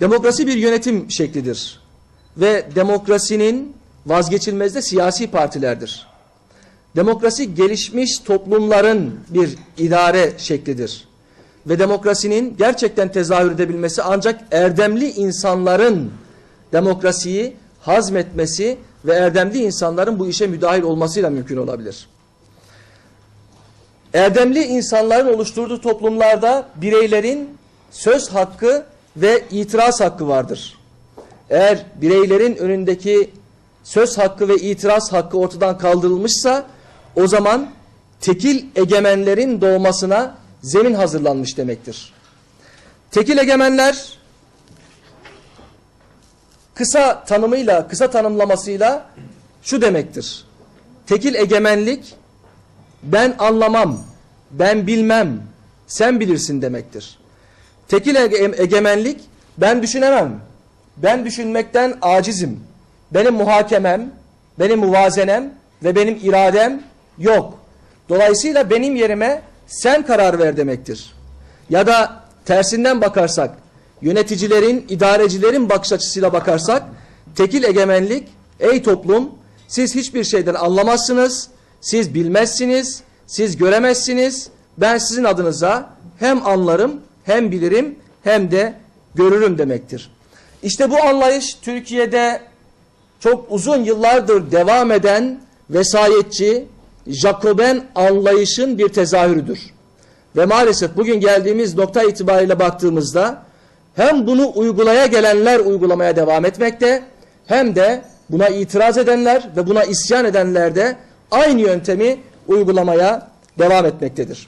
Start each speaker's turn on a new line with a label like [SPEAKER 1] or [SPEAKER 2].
[SPEAKER 1] Demokrasi bir yönetim şeklidir. Ve demokrasinin vazgeçilmez de siyasi partilerdir. Demokrasi gelişmiş toplumların bir idare şeklidir. Ve demokrasinin gerçekten tezahür edebilmesi ancak erdemli insanların demokrasiyi hazmetmesi ve erdemli insanların bu işe müdahil olmasıyla mümkün olabilir. Erdemli insanların oluşturduğu toplumlarda bireylerin söz hakkı ve itiraz hakkı vardır. Eğer bireylerin önündeki söz hakkı ve itiraz hakkı ortadan kaldırılmışsa o zaman tekil egemenlerin doğmasına zemin hazırlanmış demektir. Tekil egemenler kısa tanımıyla, kısa tanımlamasıyla şu demektir. Tekil egemenlik ben anlamam, ben bilmem, sen bilirsin demektir. Tekil ege- egemenlik ben düşünemem, ben düşünmekten acizim, benim muhakemem, benim muvazenem ve benim iradem yok. Dolayısıyla benim yerime sen karar ver demektir. Ya da tersinden bakarsak, yöneticilerin, idarecilerin bakış açısıyla bakarsak, tekil egemenlik, ey toplum, siz hiçbir şeyden anlamazsınız, siz bilmezsiniz, siz göremezsiniz, ben sizin adınıza hem anlarım, hem bilirim, hem de görürüm demektir. İşte bu anlayış Türkiye'de çok uzun yıllardır devam eden vesayetçi, Jacoben anlayışın bir tezahürüdür. Ve maalesef bugün geldiğimiz nokta itibariyle baktığımızda hem bunu uygulaya gelenler uygulamaya devam etmekte hem de buna itiraz edenler ve buna isyan edenler de aynı yöntemi uygulamaya devam etmektedir.